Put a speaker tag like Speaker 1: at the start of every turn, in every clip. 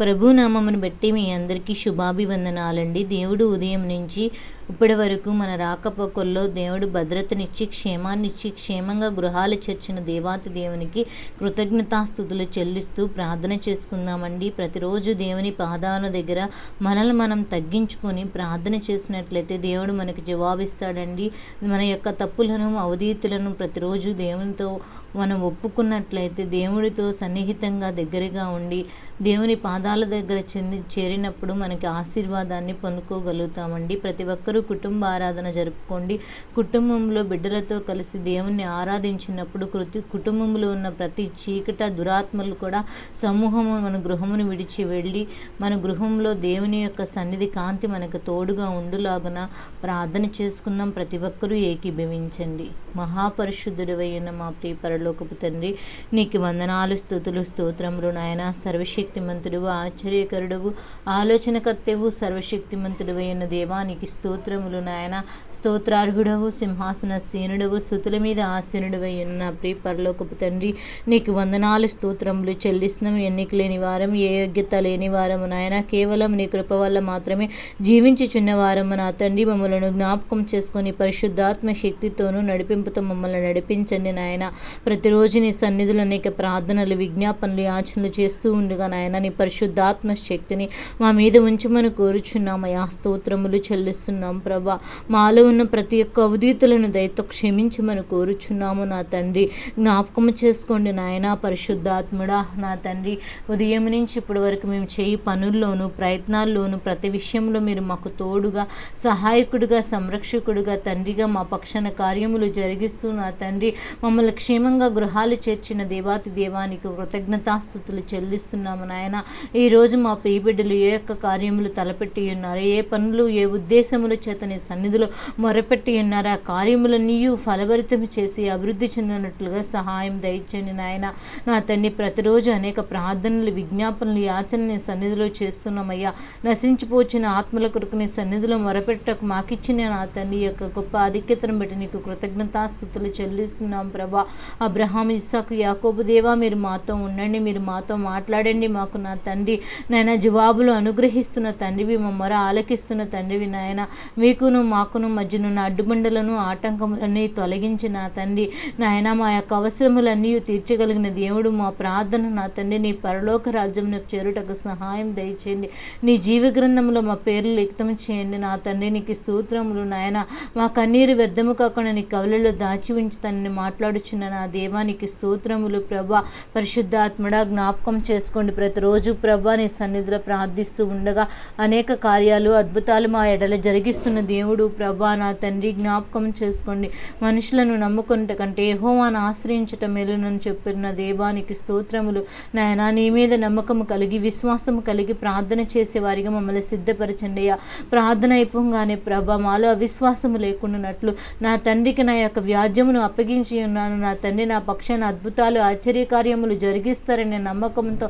Speaker 1: ప్రభునామమును బట్టి మీ అందరికీ శుభాభివందనాలండి. దేవుడు ఉదయం నుంచి ఇప్పటి వరకు మన రాకపోకల్లో దేవుడు భద్రతనిచ్చి క్షేమాన్నిచ్చి క్షేమంగా గృహాలు చేర్చిన దేవాతి దేవునికి కృతజ్ఞతాస్థుతులు చెల్లిస్తూ ప్రార్థన చేసుకుందామండి. ప్రతిరోజు దేవుని పాదాల దగ్గర మనల్ని మనం తగ్గించుకొని ప్రార్థన చేసినట్లయితే దేవుడు మనకి జవాబిస్తాడండి. మన యొక్క తప్పులను అవధీతులను ప్రతిరోజు దేవునితో మనం ఒప్పుకున్నట్లయితే దేవుడితో సన్నిహితంగా దగ్గరగా ఉండి దేవుని పాద పాదాల దగ్గర చెంది చేరినప్పుడు మనకి ఆశీర్వాదాన్ని పొందుకోగలుగుతామండి. ప్రతి ఒక్కరూ కుటుంబ ఆరాధన జరుపుకోండి. కుటుంబంలో బిడ్డలతో కలిసి దేవుణ్ణి ఆరాధించినప్పుడు కృతి కుటుంబంలో ఉన్న ప్రతి చీకట దురాత్మలు కూడా సమూహము మన గృహమును విడిచి వెళ్ళి మన గృహంలో దేవుని యొక్క సన్నిధి కాంతి మనకు తోడుగా ఉండులాగున ప్రార్థన చేసుకుందాం. ప్రతి ఒక్కరూ ఏకీభవించండి. మహాపరిశుద్ధుడవైన మా ప్రియ పరలోకపు తండ్రి నీకు వందనాలు స్థుతులు స్తోత్రములు నాయన. సర్వశక్తిమంతుడు ఆశ్చర్యకరుడవు. ఆలోచనకర్తవు సర్వశక్తిమంతుడు అయిన దేవానికి స్తోత్రములు నాయన. స్తోత్రార్హుడవు సింహాసన సీనుడవు స్థుతుల మీద ఆసీనుడవై ఉన్న ప్రియ పరలోకపు తండ్రి. నీకు వందనాలు స్తోత్రములు చెల్లిస్తున్నాం ఎన్నికలేని వారం ఏ యోగ్యత లేని వారము నాయన. కేవలం నీ కృప వల్ల మాత్రమే జీవించుచున్న వారము నా తండ్రి. మమ్మలను జ్ఞాపకం చేసుకొని పరిశుద్ధాత్మ శక్తితోనూ నడిపింపుతో మమ్మల్ని నడిపించండి నాయన. ప్రతిరోజు నీ సన్నిధులు అనేక ప్రార్థనలు విజ్ఞాపనలు యాచనలు చేస్తూ ఉండగా నాయన నీ పరిశుద్ధాత్మ శక్తిని మా మీద ఉంచమని కోరుచున్నామయ్యా. స్తోత్రములు చెల్లిస్తున్నాం ప్రభా. మాలో ఉన్న ప్రతి ఒక్క అవధీతులను దయతో క్షమించమని కోరుచున్నాము నా తండ్రి. జ్ఞాపకం చేసుకోండి నాయన పరిశుద్ధాత్ముడా నా తండ్రి. ఉదయం నుంచి ఇప్పటి వరకు మేము చేయి పనుల్లోనూ ప్రయత్నాల్లోనూ ప్రతి విషయంలో మీరు మాకు తోడుగా సహాయకుడిగా సంరక్షకుడిగా తండ్రిగా మా పక్షాన కార్యములు జరిగిస్తూ నా తండ్రి. మమ్మల్ని క్షేమంగా గృహాలు చేర్చిన దేవాతి దేవానికి కృతజ్ఞతాస్థుతులు చెల్లిస్తున్నాము నాయన. ఈరోజు మా ప్రియబిడ్డలు ఏ యొక్క కార్యములు తలపెట్టి ఉన్నారు? ఏ పనులు ఏ ఉద్దేశముల చేత నీ సన్నిధిలో మొరపెట్టి ఉన్నారు? ఆ కార్యములన్నీ ఫలభరితం చేసి అభివృద్ధి చెందినట్లుగా సహాయం దయచేయండి నాయన. నా తండ్రి ప్రతిరోజు అనేక ప్రార్థనలు విజ్ఞాపనలు యాచన నీ సన్నిధిలో చేస్తున్నామయ్యా. నశించిపోచిన ఆత్మల కొరకు నీ సన్నిధిలో మొరపెట్టకు మాకిచ్చిన నా తండ్రి యొక్క గొప్ప ఆధిక్యతను బట్టి నీకు కృతజ్ఞతాస్థుతులు చెల్లిస్తున్నాం ప్రభా. అబ్రహాం ఇస్సాకు యాకోబు దేవా మీరు మాతో ఉండండి మీరు మాతో మాట్లాడండి. మాకు నా తండ్రి నాయన జవాబులు అనుగ్రహిస్తున్న తండ్రివి మా మొర ఆలకిస్తున్న తండ్రివి నాయన మీకును మాకును మధ్యనున్న అడ్డుబండలను ఆటంకములన్నీ తొలగించి నా తండ్రి. నాయన మా యొక్క అవసరములన్నీ తీర్చగలిగిన దేవుడు మా ప్రార్థన నా తండ్రి నీ పరలోక రాజ్యంలో చేరుటకు సహాయం దయచేయండి. నీ జీవ గ్రంథంలో మా పేర్లు లిఖితం చేయండి. నా తండ్రి నీకు స్తోత్రములు నాయన. మా కన్నీరు వ్యర్థము కాకుండా నీ కవులలో దాచి ఉంచుతానని మాట్లాడుచున్న నా దేవానికి స్తోత్రములు ప్రభా. పరిశుద్ధాత్మడా జ్ఞాపకం చేసుకోండి. ప్రతిరోజు ప్రభా నీ సన్నిధిలో ప్రార్థిస్తూ ఉండగా అనేక కార్యాలు అద్భుతాలు మా ఎడల జరిగిస్తున్న దేవుడు ప్రభా నా తండ్రి జ్ఞాపకం చేసుకోండి. మనుషులను నమ్ముకున్నట కంటే యెహోవాను ఆశ్రయించటం మేలునని చెప్పిన దేవానికి స్తోత్రములు. నాయన నీ మీద నమ్మకము కలిగి విశ్వాసము కలిగి ప్రార్థన చేసే వారిగా మమ్మల్ని సిద్ధపరచండి అయ్యా ప్రార్థన అయిపోగానే ప్రభా మాలో అవిశ్వాసము లేకుండానట్లు నా తండ్రికి నా యొక్క వ్యాజ్యమును అప్పగించి ఉన్నాను. నా తండ్రి నా పక్షాన అద్భుతాలు ఆశ్చర్యకార్యములు జరిగిస్తారనే నమ్మకంతో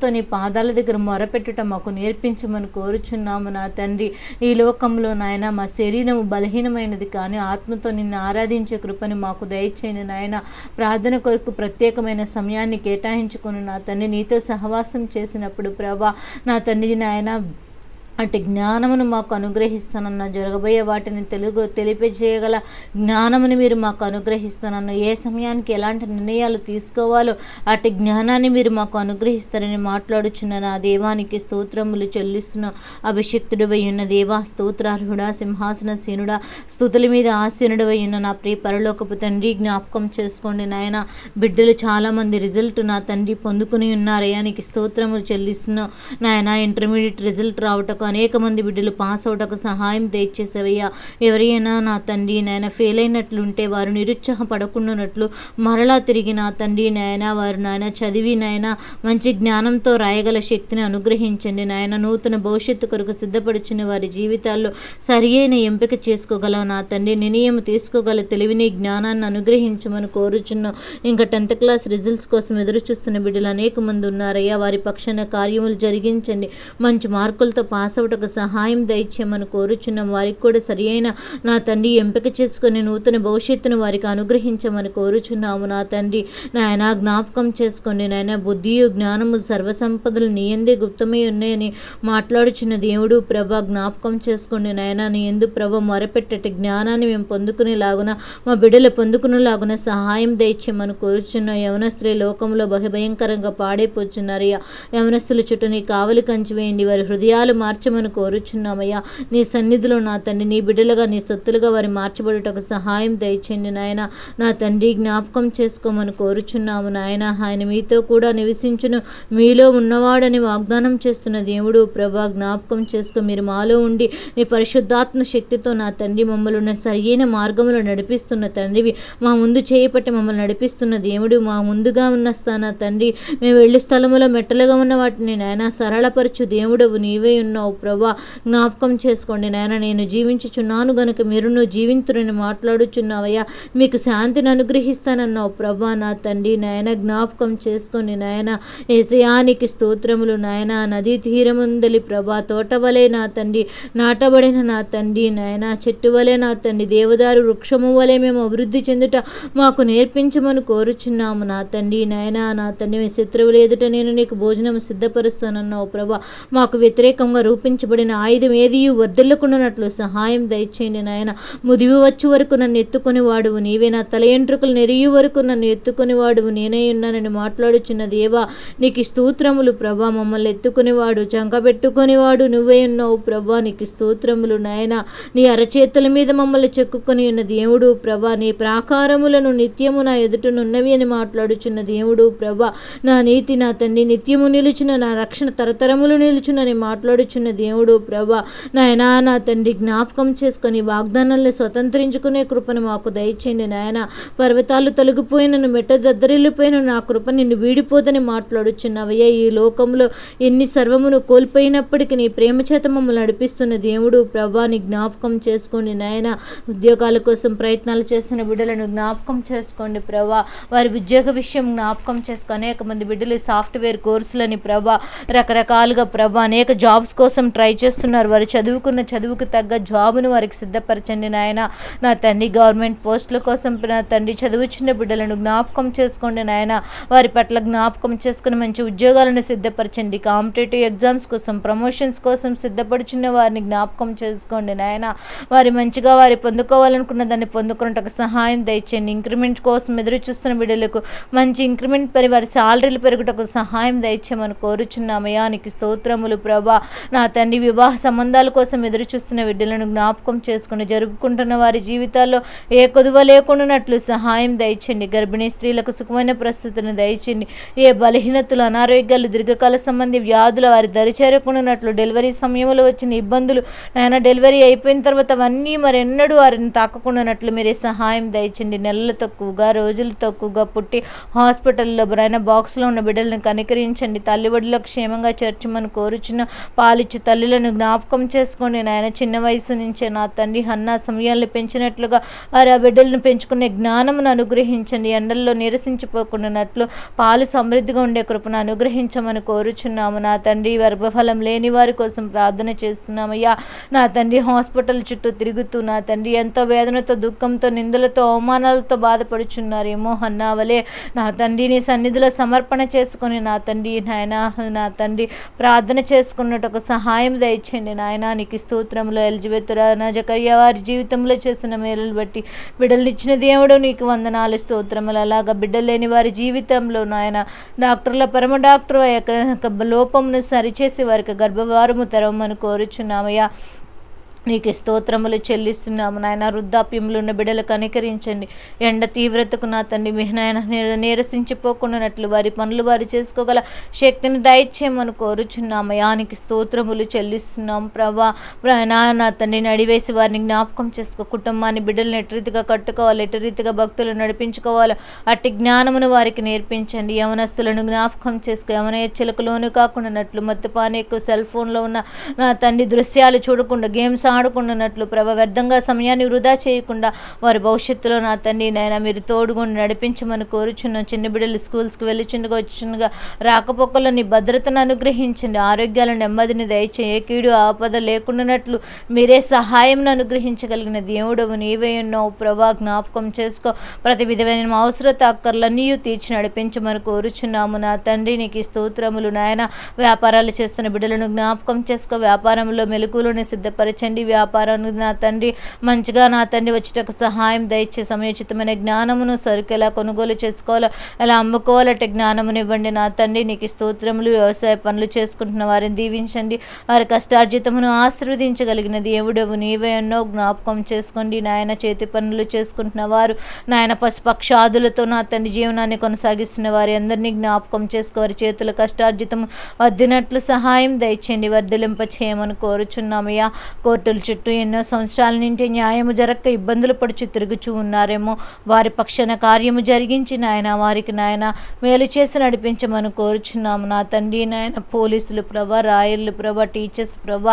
Speaker 1: విశ్వాసంతో నీ పాదాల దగ్గర మొరపెట్టుట మాకు నేర్పించమని కోరుచున్నాము నా తండ్రి. ఈ లోకంలో నాయన మా శరీరము బలహీనమైనది కానీ ఆత్మతో నిన్ను ఆరాధించే కృపని మాకు దయచేయని నాయన. ప్రార్థన కొరకు ప్రత్యేకమైన సమయాన్ని కేటాయించుకుని నా తండ్రి. నీతో సహవాసం చేసినప్పుడు ప్రభా నా తండ్రి నాయన అటు జ్ఞానమును మాకు అనుగ్రహిస్తానన్న జరగబోయే వాటిని తెలుగు తెలియజేయగల జ్ఞానముని మీరు మాకు అనుగ్రహిస్తానన్న ఏ సమయానికి ఎలాంటి నిర్ణయాలు తీసుకోవాలో అటు జ్ఞానాన్ని మీరు మాకు అనుగ్రహిస్తారని మాట్లాడుచున్న నా దేవానికి స్తోత్రములు చెల్లిస్తున్న అభిషక్తుడివై ఉన్న దేవా స్తోత్రార్హుడా సింహాసన సీనుడా స్థుతుల మీద ఆసీనుడివై ఉన్న నా ప్రియ పరలోకపు తండ్రి జ్ఞాపకం చేసుకోండి నాయన. బిడ్డలు చాలామంది రిజల్ట్ నా తండ్రి పొందుకుని ఉన్నారయానికి స్తోత్రములు చెల్లిస్తున్నావు నాయన ఇంటర్మీడియట్ రిజల్ట్ రావటకు అనేక మంది బిడ్డలు పాస్ అవటకు సహాయం తెచ్చేసేవయ్యా. ఎవరైనా నా తండ్రి నాయన ఫెయిల్ అయినట్లుంటే వారు నిరుత్సాహపడకుండానట్లు మరలా తిరిగి నా తండ్రి నాయన వారు నాయన చదివి నాయన మంచి జ్ఞానంతో రాయగల శక్తిని అనుగ్రహించండి నాయన. నూతన భవిష్యత్తు కొరకు సిద్ధపడుచున్న వారి జీవితాల్లో సరి అయిన ఎంపిక చేసుకోగల నా తండ్రి. నిర్ణయం తీసుకోగల తెలివిని జ్ఞానాన్ని అనుగ్రహించమని కోరుచున్నాం. ఇంకా టెన్త్ క్లాస్ రిజల్ట్స్ కోసం ఎదురు చూస్తున్న బిడ్డలు అనేక మంది ఉన్నారయ్యా. వారి పక్షాన కార్యములు జరిగించండి. మంచి మార్కులతో పాస్ అవుటకు సహాయం దయచేయమని కోరుచున్నాం. వారికి కూడా సరి అయిన నా తండ్రి ఎంపిక చేసుకుని నూతన భవిష్యత్తును వారికి అనుగ్రహించమని కోరుచున్నాము. నా తండ్రి నాయన జ్ఞాపకం చేసుకోండి. నాయన బుద్ధియు జ్ఞానము సర్వసంపదలు నీ ఎందే గుప్తమై ఉన్నాయని మాట్లాడుచున్న దేవుడు ప్రభ జ్ఞాపకం చేసుకోండి. నాయన నీ ఎందు ప్రభ మొరపెట్టటి జ్ఞానాన్ని మేము పొందుకునేలాగున మా బిడ్డలు పొందుకునేలాగున సహాయం దయచేయమని కోరుచున్న. యవనస్త్రీ లోకంలో బహుభయంకరంగా పాడైపోచున్నారు యవనస్తుల చుట్టూ నీ కావలి కంచి వేయండి. వారి హృదయాలు మార్చమని కోరుచున్నామయ్యా. నీ సన్నిధిలో నా తండ్రి నీ బిడ్డలుగా నీ సొత్తులుగా వారి మార్చబడుటకు సహాయం దయచేయండి నాయన. నా తండ్రి జ్ఞాపకం చేసుకోమని కోరుచున్నాము నాయన. ఆయన మీతో కూడా నివసించును. మీలో ఉన్నవాడని వాగ్దానం చేస్తున్న దేవుడు ప్రభా జ్ఞాపకం చేసుకో. మీరు మాలో ఉండి నీ పరిశుద్ధాత్మ శక్తితో నా తండ్రి మమ్మల్ని సరియైన మార్గంలో నడిపిస్తున్న తండ్రివి. మా ముందు చేయపట్టి మమ్మల్ని నడిపిస్తున్న దేవుడు మా ముందుగా ఉన్న స్థాన తండ్రి. మేము వెళ్ళి స్థలములో మెట్టలుగా ఉన్న వాటిని నాయన సరళపరచు. దేవుడవు నీవే ఉన్నావు. ప్రభా. జ్ఞాపకం చేసుకోండి నాయన నేను జీవించుచున్నాను గనుక మీరును జీవింతురని మాట్లాడుచున్నావయ్యా. మీకు శాంతిని అనుగ్రహిస్తానన్నావు ప్రభా నా తండ్రి నాయన. జ్ఞాపకం చేసుకొని నాయన. ఏసయానికి స్తోత్రములు నాయన. నదీ తీరముందలి ప్రభా తోటవలే నా తండ్రి నాటబడిన నా తండ్రి నాయన. చెట్టు వలె నా తండ్రి దేవదారు వృక్షము వలె మేము అభివృద్ధి చెందుట మాకు నేర్పించమని కోరుచున్నాము నా తండ్రి నాయన. నా తండ్రి మీ శత్రువులు ఎదుట నేను నీకు భోజనం సిద్ధపరుస్తానన్నావు ప్రభా. మాకు వ్యతిరేకంగా చూపించబడిన ఆయుధం ఏది వర్ధిల్లకుండానట్లు సహాయం దయచేయండి నాయన. ముదివి వచ్చే వరకు నన్ను ఎత్తుకొని వాడువు. నీవే నా తల ఎంట్రుకలు నెరియు వరకు నన్ను ఎత్తుకొని వాడువు. నేనే ఉన్నానని మాట్లాడుచున్న దేవా నీకు స్తోత్రములు ప్రభా. మమ్మల్ని ఎత్తుకునేవాడు చంకబెట్టుకునేవాడు నువ్వే ఉన్నావు ప్రభా నీకు స్తోత్రములు నాయన. నీ అరచేతుల మీద మమ్మల్ని చెక్కుకొని ఉన్న దేవుడు ప్రభా. నీ ప్రాకారములను నిత్యము నా ఎదుటనున్నవి అని మాట్లాడుచున్న దేవుడు ప్రభా. నా నీతి నా తండ్రి నిత్యము నిలుచున్న నా రక్షణ తరతరములు నిలుచునని మాట్లాడుచున్న దేవుడు ప్రభా. నాయనా నా తండ్రి జ్ఞాపకం చేసుకొని వాగ్దానాలను స్వతంత్రించుకునే కృపను మాకు దయచేయండి నాయన. పర్వతాలు తొలగిపోయినను మెట్ట దద్దరిల్లిపోయిన నా కృప నిన్ను వీడిపోదని మాట్లాడుచున్నావయ్యా. ఈ లోకంలో ఎన్ని సర్వమును కోల్పోయినప్పటికీ నీ ప్రేమ చేత మమ్మల్ని నడిపిస్తున్న దేవుడు ప్రభాని జ్ఞాపకం చేసుకోండి నాయన. ఉద్యోగాల కోసం ప్రయత్నాలు చేస్తున్న బిడ్డలను జ్ఞాపకం చేసుకోండి ప్రభా. వారి ఉద్యోగ విషయం జ్ఞాపకం చేసుకుని అనేక మంది బిడ్డలు సాఫ్ట్వేర్ కోర్సులని ప్రభా రకరకాలుగా ప్రభా అనేక జాబ్స్ కోసం ట్రై చేస్తున్నారు. వారు చదువుకున్న చదువుకు తగ్గ జాబును వారికి సిద్ధపరచండి నాయన. నా తండ్రి గవర్నమెంట్ పోస్టుల కోసం నా తండ్రి చదువుచున్న బిడ్డలను జ్ఞాపకం చేసుకోండి నాయన. వారి పట్ల జ్ఞాపకం చేసుకుని మంచి ఉద్యోగాలను సిద్ధపరచండి. కాంపిటేటివ్ ఎగ్జామ్స్ కోసం ప్రమోషన్స్ కోసం సిద్ధపడుచున్న వారిని జ్ఞాపకం చేసుకోండి నాయన. వారి మంచిగా వారి పొందుకోవాలనుకున్న దాన్ని పొందుకున్నట్టుకు సహాయం దయచేయండి. ఇంక్రిమెంట్ కోసం ఎదురు చూస్తున్న బిడ్డలకు మంచి ఇంక్రిమెంట్ పరి వారి శాలరీలు పెరుగుటకు సహాయం దయచేయమని కోరుచున్నామయ్యా నీకు స్తోత్రములు ప్రభా. నా తండ్రి వివాహ సంబంధాల కోసం ఎదురు చూస్తున్న బిడ్డలను జ్ఞాపకం చేసుకుని జరుపుకుంటున్న వారి జీవితాల్లో ఏ కొదువ లేకుండానట్లు సహాయం దయచండి. గర్భిణీ స్త్రీలకు సుఖమైన ప్రస్తుతిని దయచండి. ఏ బలహీనతలు అనారోగ్యాలు దీర్ఘకాల సంబంధి వ్యాధులు వారి దరి చేరకుండానట్లు డెలివరీ సమయంలో వచ్చిన ఇబ్బందులు నాయన డెలివరీ అయిపోయిన తర్వాత అవన్నీ మరెన్నడూ వారిని తాకకుండానట్లు మీరే సహాయం దయచండి. నెలలు తక్కువగా రోజులు తక్కువగా పుట్టి హాస్పిటల్లో బ్రైన బాక్స్లో ఉన్న బిడ్డలను కనికరించండి. తల్లిబడిలో క్షేమంగా చేర్చమని కోరుచున్న పాలిచ్చు తల్లులను జ్ఞాపకం చేసుకోండి నాయన చిన్న వయసు నుంచే నా తండ్రి అన్న సమయాలను పెంచినట్లుగా వారి ఆ బిడ్డలను పెంచుకునే జ్ఞానమును అనుగ్రహించండి. ఎండల్లో నిరసించిపోకుండానట్లు పాలు సమృద్ధిగా ఉండే కృపను అనుగ్రహించమని కోరుచున్నాము. నా తండ్రి గర్భఫలం లేని వారి కోసం ప్రార్థన చేస్తున్నామయ్యా. నా తండ్రి హాస్పిటల్ చుట్టూ తిరుగుతూ నా తండ్రి ఎంతో వేదనతో దుఃఖంతో నిందలతో అవమానాలతో బాధపడుచున్నారేమో అన్నావలే నా తండ్రిని సన్నిధిలో సమర్పణ చేసుకొని నా తండ్రి నాయన నా తండ్రి ప్రార్థన చేసుకున్నట్టు ఒక సహాయం దయచేయండి నాయన. నీకు స్తోత్రంలో ఎలిజబెత్ నా జకర్య వారి జీవితంలో చేసిన మేలులు బట్టి బిడ్డలనిచ్చిన దేవుడు నీకు వందనాలు స్తోత్రములు. అలాగా బిడ్డలు లేని వారి జీవితంలో నాయన డాక్టర్ల పరమ డాక్టర్ యొక్క లోపమును సరిచేసి వారికి గర్భవారము తెరవమని కోరుచున్నామయ్యా. నీకు స్తోత్రములు చెల్లిస్తున్నాము నాయన. వృద్ధాప్యంలో ఉన్న బిడలు కనికరించండి ఎండ తీవ్రతకు నా తండ్రి మీ నాయన నీరసించిపోకుండానట్లు వారి పనులు వారు చేసుకోగల శక్తిని దయచేయమని కోరుచున్నాము. యానికి స్తోత్రములు చెల్లిస్తున్నాం ప్రభా. నా తండ్రి నడివేసి వారిని జ్ఞాపకం చేసుకో. కుటుంబాన్ని బిడ్డలను ఎటు రీతిగా కట్టుకోవాలి ఎటు రీతిగా భక్తులు నడిపించుకోవాలి అట్టి జ్ఞానమును వారికి నేర్పించండి. యవనస్తులను జ్ఞాపకం చేసుకో. యవన హెచ్చలకు లోను కాకుండానట్లు మత్తుపానీకు సెల్ ఫోన్లో ఉన్న నా తండ్రి దృశ్యాలు చూడకుండా గేమ్స్ ఆడుకుంటున్నట్లు ప్రభ వ్యర్థంగా సమయాన్ని వృధా చేయకుండా వారి భవిష్యత్తులో నా తండ్రి నాయన మీరు తోడుగుండి నడిపించమని కోరుచున్నాం చిన్న బిడ్డలు స్కూల్స్కి వెళ్ళిచుండగా వచ్చిండగా రాకపోకల్లో నీ భద్రతను అనుగ్రహించండి. ఆరోగ్యాల నెమ్మదిని దయచేయ. కీడు ఆపద లేకుండానట్లు మీరే సహాయం అనుగ్రహించగలిగిన దేవుడవు నీవే ఉన్నావు ప్రభా జ్ఞాపకం చేసుకో. ప్రతి విధమైన అవసరత అక్కర్లన్నీ తీర్చి నడిపించమని కోరుచున్నాము. నా తండ్రి నీకు స్తోత్రములు నాయన. వ్యాపారాలు చేస్తున్న బిడ్డలను జ్ఞాపకం చేసుకో. వ్యాపారంలో మెలకులను సిద్ధపరచండి. వ్యాపారాన్ని నా తండ్రి మంచిగా నా తండ్రి వచ్చేటకు సహాయం దయచే సమయోచితమైన జ్ఞానమును సరుకు ఎలా కొనుగోలు చేసుకోవాలో ఎలా అమ్ముకోవాలంటే జ్ఞానమును ఇవ్వండి నా తండ్రి నీకు స్తోత్రములు వ్యవసాయ పనులు చేసుకుంటున్న వారిని దీవించండి. వారి కష్టార్జితమును ఆశీర్వదించగలిగిన దేవుడవు నీవే ఎన్నో జ్ఞాపకం చేసుకోండి. నాయన చేతి పనులు చేసుకుంటున్న వారు నాయన పశుపక్షాదులతో నా తండ్రి జీవనాన్ని కొనసాగిస్తున్న వారి అందరినీ జ్ఞాపకం చేసుకో. వారి చేతుల కష్టార్జితం వద్దినట్లు సహాయం దయచేయండి. వర్ధలింప చేయమని కోరుచున్నామయ్యా కోర్టుల చుట్టూ ఎన్నో సంవత్సరాల నుండి న్యాయము జరగక ఇబ్బందులు పడుచు తిరుగుచూ ఉన్నారేమో. వారి పక్షాన కార్యము జరిగించి నాయన వారికి నాయన మేలు చేసి నడిపించమని కోరుచున్నాము. నా తండ్రి నాయన పోలీసులు ప్రభా రాయర్లు ప్రభ టీచర్స్ ప్రభ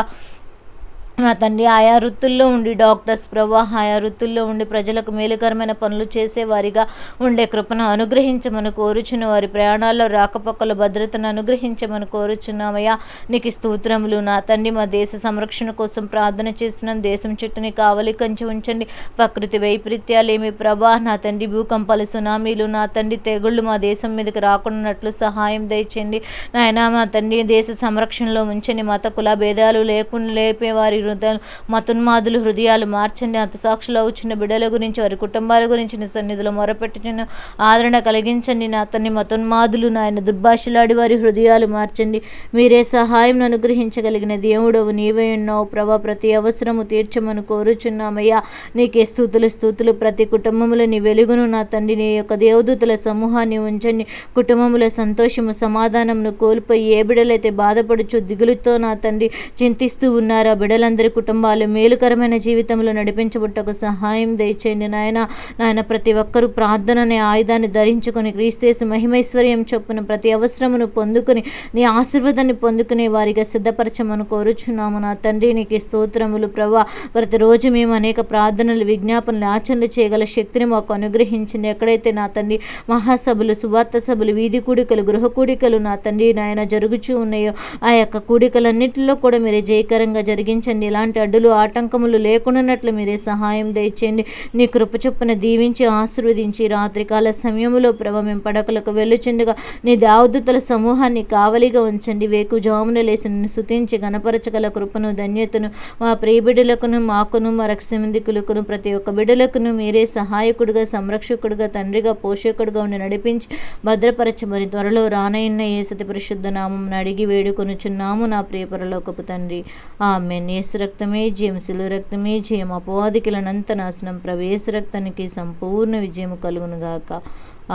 Speaker 1: నా తండ్రి ఆయా వృత్తుల్లో ఉండి డాక్టర్స్ ప్రభా ఆయా వృత్తుల్లో ఉండి ప్రజలకు మేలుకరమైన పనులు చేసేవారిగా ఉండే కృపను అనుగ్రహించమని కోరుచున్న వారి ప్రయాణాల్లో రాకపోకల భద్రతను అనుగ్రహించమని కోరుచున్నామయ్యా. నీకు స్తోత్రములు. నా తండ్రి మా దేశ సంరక్షణ కోసం ప్రార్థన చేసిన దేశం చుట్టూని కావలి కంచి ఉంచండి. ప్రకృతి వైపరీత్యాలేమి ప్రభా నా తండ్రి భూకంపాలు సునామీలు నా తండ్రి తెగుళ్ళు మా దేశం మీదకి రాకున్నట్లు సహాయం దయచండి నాయన మా తండ్రి దేశ సంరక్షణలో ఉంచండి. మత కుల భేదాలు లేకుండా లేపే వారి హృదయాలు మతున్మాదులు హృదయాలు మార్చండి. సాక్షులు అవుచున్న బిడ్డల గురించి వారి కుటుంబాల గురించి నీ సన్నిధిలో మొరపెట్టిన ఆదరణ కలిగించండి. నా అతన్ని మతున్మాదులు నాయన దుర్భాషలాడి వారి హృదయాలు మార్చండి. మీరే సహాయం అనుగ్రహించగలిగిన దేవుడవు నీవే ఉన్నావు. ప్రభా ప్రతి అవసరము తీర్చమని కోరుచున్నామయ్యా. నీకే స్థూతులు స్థూతులు ప్రతి కుటుంబంలో నీ వెలుగును నా తండ్రి నీ యొక్క దేవదూతల సమూహాన్ని ఉంచండి. కుటుంబంలో సంతోషము సమాధానమును కోల్పోయి ఏ బిడలైతే బాధపడుచు దిగులుతో నా తండ్రి చింతిస్తూ ఉన్నారో బిడలంతా అందరి కుటుంబాలు మేలుకరమైన జీవితంలో నడిపించబుట్టకు సహాయం దయచేయండి నాయన. నాయన ప్రతి ఒక్కరూ ప్రార్థన అనే ఆయుధాన్ని ధరించుకొని క్రీస్తేసు మహిమైశ్వర్యం చొప్పున ప్రతి అవసరమును పొందుకుని నీ ఆశీర్వాదాన్ని పొందుకునే వారిగా సిద్ధపరచమని కోరుచున్నాము. నా తండ్రి నీకు స్తోత్రములు ప్రభా. ప్రతిరోజు మేము అనేక ప్రార్థనలు విజ్ఞాపనలు ఆచరణ చేయగల శక్తిని మాకు అనుగ్రహించింది ఎక్కడైతే నా తండ్రి మహాసభలు సువార్త సభలు వీధి కూడికలు గృహ కూడికలు నా తండ్రి నాయన జరుగుచూ ఉన్నాయో ఆ యొక్క కూడికలన్నింటిలో కూడా మీరు జయకరంగా జరిగించండి. ఎలాంటి అడ్డులు ఆటంకములు లేకుండానట్లు మీరే సహాయం దయచేయండి. నీ కృప చొప్పున దీవించి ఆశీర్వదించి రాత్రికాల సమయంలో ప్రభ మేము పడకలకు వెళ్ళుచుండగా నీ దావదుతల సమూహాన్ని కావలిగా ఉంచండి. వేకు జామున లేసి నిన్ను శుతించి గణపరచగల కృపను ధన్యతను మా ప్రియ బిడ్డలకును మాకును మా రక్షమిందికులకును ప్రతి ఒక్క బిడ్డలకును మీరే సహాయకుడిగా సంరక్షకుడిగా తండ్రిగా పోషకుడిగా ఉండి నడిపించి భద్రపరచమని త్వరలో రానయ్యున్న ఏసతి పరిశుద్ధ నామం అడిగి వేడుకొనుచున్నాము. నా ప్రియ పరలోకపు తండ్రి. ఆమె నేసు రక్తమే జయం శిలు రక్తమే జయం అపవాదికులనంత నాశనం ప్రవేశ రక్తానికి సంపూర్ణ విజయం కలుగునుగాక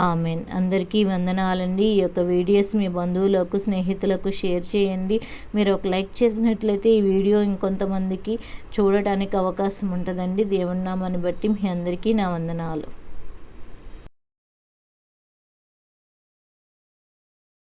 Speaker 1: ఆమెన్. అందరికీ వందనాలండి. ఈ యొక్క వీడియోస్ మీ బంధువులకు స్నేహితులకు షేర్ చేయండి. మీరు ఒక లైక్ చేసినట్లయితే ఈ వీడియో ఇంకొంతమందికి చూడటానికి అవకాశం ఉంటుందండి. దేవుని నామాన్ని బట్టి మీ అందరికీ నా వందనాలు.